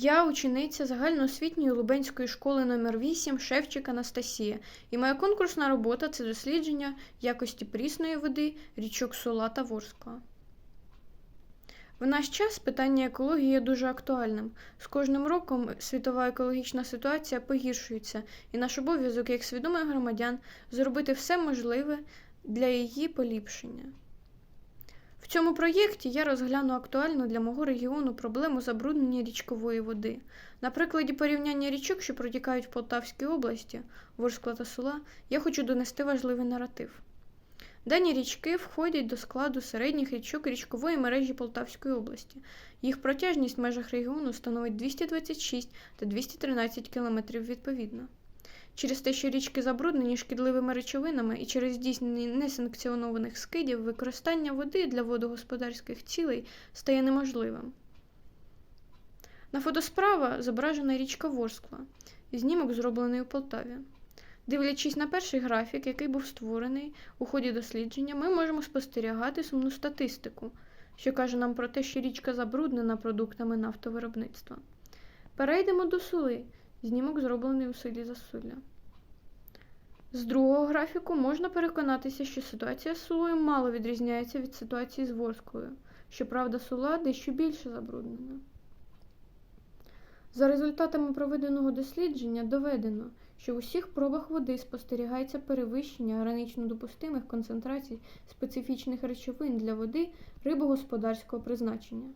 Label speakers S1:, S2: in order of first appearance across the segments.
S1: Я учениця загальноосвітньої Лубенської школи номер 8 Шевчик Анастасія, і моя конкурсна робота це дослідження якості прісної води річок Сула та Ворскла. В наш час питання екології є дуже актуальним. З кожним роком світова екологічна ситуація погіршується, і наш обов'язок як свідомих громадян зробити все можливе для її поліпшення. В цьому проєкті я розгляну актуальну для мого регіону проблему забруднення річкової води. На прикладі порівняння річок, що протікають в Полтавській області, Ворскла та Сула, я хочу донести важливий наратив. Дані річки входять до складу середніх річок річкової мережі Полтавської області. Їх протяжність в межах регіону становить 226 та 213 км відповідно. Через те, що річки забруднені шкідливими речовинами і через здійснення несанкціонованих скидів, використання води для водогосподарських цілей стає неможливим. На фотосправа зображена річка Ворскла. Знімок зроблений у Полтаві. Дивлячись на перший графік, який був створений у ході дослідження, ми можемо спостерігати сумну статистику, що каже нам про те, що річка забруднена продуктами нафтовиробництва. Перейдемо до сули. Знімок зроблений у селі Засулля. З другого графіку можна переконатися, що ситуація з сулою мало відрізняється від ситуації з Ворсклою. Щоправда, сула дещо більше забруднена. За результатами проведеного дослідження доведено, що в усіх пробах води спостерігається перевищення гранично допустимих концентрацій специфічних речовин для води рибогосподарського призначення.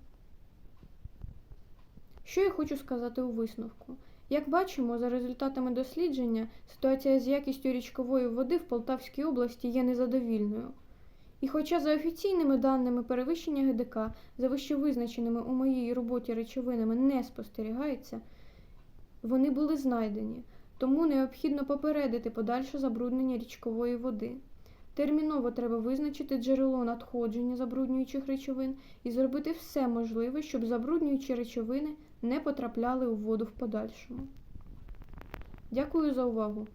S1: Що я хочу сказати у висновку? Як бачимо, за результатами дослідження ситуація з якістю річкової води в Полтавській області є незадовільною. І хоча за офіційними даними перевищення ГДК за вищевизначеними у моїй роботі речовинами не спостерігається, вони були знайдені, тому необхідно попередити подальше забруднення річкової води. Терміново треба визначити джерело надходження забруднюючих речовин і зробити все можливе, щоб забруднюючі речовини не потрапляли у воду в подальшому. Дякую за увагу!